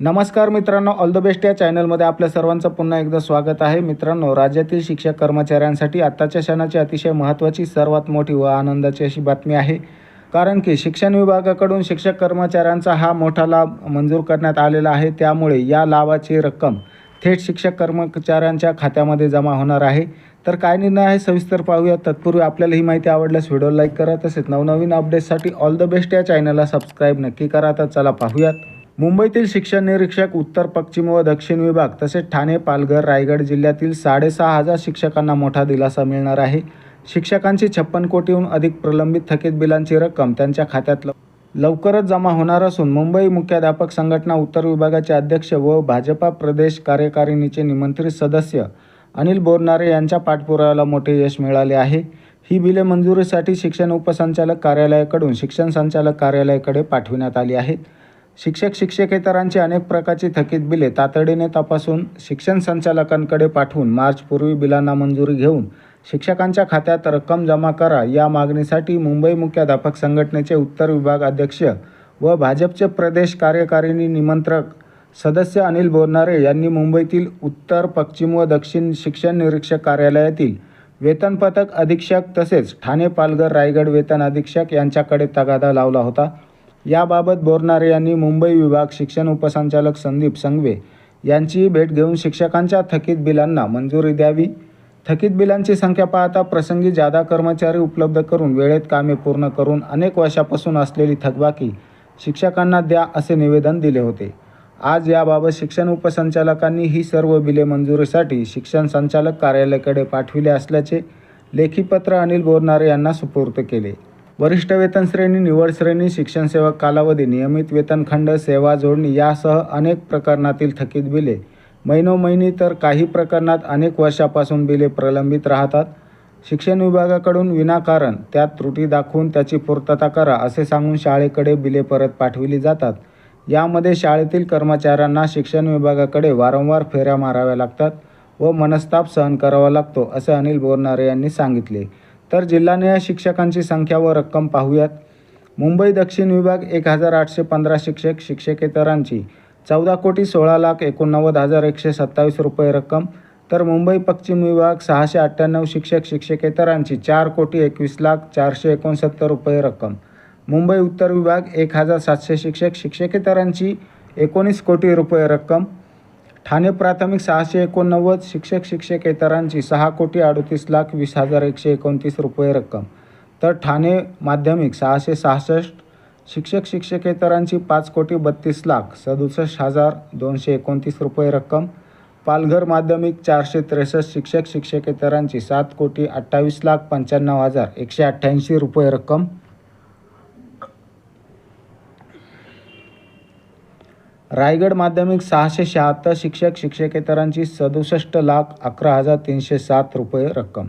नमस्कार मित्रांनो all the best या चॅनलमध्ये आपल्या सर्वांचं पुन्हा एकदा स्वागत आहे. मित्रांनो राज्यातील शिक्षक कर्मचाऱ्यांसाठी आत्ताच्या क्षणाची अतिशय महत्त्वाची सर्वात मोठी व आनंदाची अशी बातमी आहे. कारण की शिक्षण विभागाकडून शिक्षक कर्मचाऱ्यांचा हा मोठा लाभ मंजूर करण्यात आलेला आहे. त्यामुळे या लाभाची रक्कम थेट शिक्षक कर्मचाऱ्यांच्या खात्यामध्ये जमा होणार आहे. तर काय निर्णय आहे सविस्तर पाहूया. तत्पूर्वी आपल्याला ही माहिती आवडल्यास व्हिडिओ लाईक करा. तसेच नवनवीन अपडेट्ससाठी ऑल द बेस्ट या चॅनलला सबस्क्राईब नक्की करा. तर चला पाहूयात. मुंबईतील शिक्षण निरीक्षक उत्तर पश्चिम व दक्षिण विभाग तसेच ठाणे पालघर रायगड जिल्ह्यातील साडेसहा हजार शिक्षकांना मोठा दिलासा मिळणार आहे. शिक्षकांची छप्पन कोटीहून अधिक प्रलंबित थकीत बिलांची रक्कम त्यांच्या खात्यात लव- लवकरच जमा होणार असून मुंबई मुख्याध्यापक संघटना उत्तर विभागाचे अध्यक्ष व भाजपा प्रदेश कार्यकारिणीचे निमंत्रित सदस्य अनिल बोरनारे यांच्या पाठपुराव्याला मोठे यश मिळाले आहे. ही बिले मंजुरीसाठी शिक्षण उपसंचालक कार्यालयाकडून शिक्षण संचालक कार्यालयाकडे पाठविण्यात आली आहेत. शिक्षक शिक्षकेतरांची अनेक प्रकारची थकीत बिले तातडीने तपासून शिक्षण संचालकांकडे पाठवून मार्चपूर्वी बिलांना मंजुरी घेऊन शिक्षकांच्या खात्यात रक्कम जमा करा या मागणीसाठी मुंबई मुख्याध्यापक संघटनेचे उत्तर विभाग अध्यक्ष व भाजपचे प्रदेश कार्यकारिणी निमंत्रक सदस्य अनिल बोरनारे यांनी मुंबईतील उत्तर पश्चिम व दक्षिण शिक्षण निरीक्षक कार्यालयातील वेतन पथक अधीक्षक तसेच ठाणे पालघर रायगड वेतन अधीक्षक यांच्याकडे तगादा लावला होता. याबाबत बोरनारे यांनी मुंबई विभाग शिक्षण उपसंचालक संदीप संगवे यांचीही भेट घेऊन शिक्षकांच्या थकीत बिलांना मंजुरी द्यावी. थकीत बिलांची संख्या पाहता प्रसंगी जादा कर्मचारी उपलब्ध करून वेळेत कामे पूर्ण करून अनेक वर्षापासून असलेली थकबाकी शिक्षकांना द्या असे निवेदन दिले होते. आज याबाबत शिक्षण उपसंचालकांनी ही सर्व बिले मंजुरीसाठी शिक्षण संचालक कार्यालयाकडे पाठविले असल्याचे लेखीपत्र अनिल बोरनारे यांना सुपूर्द केले. वरिष्ठ वेतन श्रेणी निवड श्रेणी शिक्षण सेवा कालावधी नियमित वेतन खंड सेवा जोडणी यासह अनेक प्रकरणातील थकीत बिले. महिनोमहिनी तर काही प्रकरणात अनेक वर्षापासून बिले प्रलंबित राहतात. शिक्षण विभागाकडून विनाकारण त्यात त्रुटी दाखवून त्याची पूर्तता करा असे सांगून शाळेकडे बिले परत पाठविली जातात. यामध्ये शाळेतील कर्मचाऱ्यांना शिक्षण विभागाकडे वारंवार फेऱ्या माराव्या लागतात व मनस्ताप सहन करावा लागतो असे अनिल बोरनारे यांनी सांगितले. तर जिल्हानिहाय शिक्षकांची संख्या व रक्कम पाहूयात. मुंबई दक्षिण विभाग एक हजार आठशे पंधरा शिक्षक शिक्षकेतरांची चौदा कोटी सोळा लाख एकोणनव्वद हजार एकशे सत्तावीस रुपये रक्कम. तर मुंबई पश्चिम विभाग सहाशे अठ्ठ्याण्णव शिक्षक शिक्षकेतरांची चार कोटी एकवीस लाख चारशे एकोणसत्तर रुपये रक्कम. मुंबई उत्तर विभाग एक हजार सातशे शिक्षक शिक्षकेतरांची एकोणीस कोटी रुपये रक्कम. ठाणे प्राथमिक सहाशे एकोणनव्वद शिक्षक शिक्षकेतरांची सहा कोटी अडतीस लाख वीस हजार एकशे एकोणतीस रुपये रक्कम. तर ठाणे माध्यमिक सहाशे सहासष्ट शिक्षक शिक्षकेतरांची पाच कोटी बत्तीस लाख सदुसष्ट हजार दोनशे एकोणतीस रुपये रक्कम. पालघर माध्यमिक चारशे त्रेसष्ट शिक्षक शिक्षकेतरांची सात कोटी अठ्ठावीस लाख पंच्याण्णव हजार एकशे अठ्ठ्याऐंशी रुपये रक्कम. रायगड माध्यमिक सहाशे शहात्तर शिक्षक शिक्षकेतरांची सदुसष्ट लाख अकरा हजार तीनशे सात रुपये रक्कम.